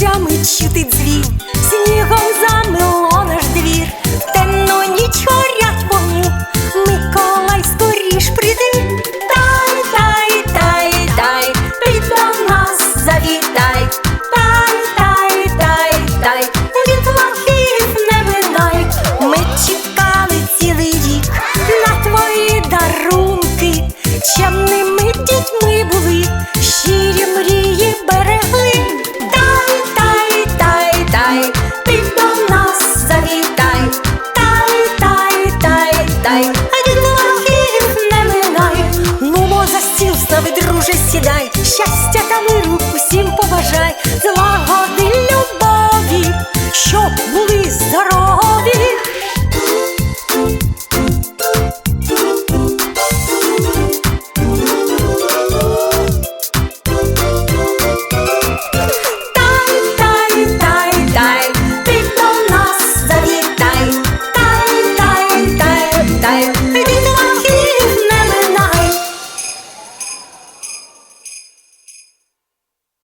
Листя мичити дзвін, снігом замило наш двір, В темну ніч горять вогні, Миколай скоріш прийди, тай, тай, тай, тай, ти до нас завітай, тай, тай, тай, тай, від лахів не минай, ми чекали цілий рік на твої дарунки, чемними дітьми були. кидай, щастя та миру усім побажай.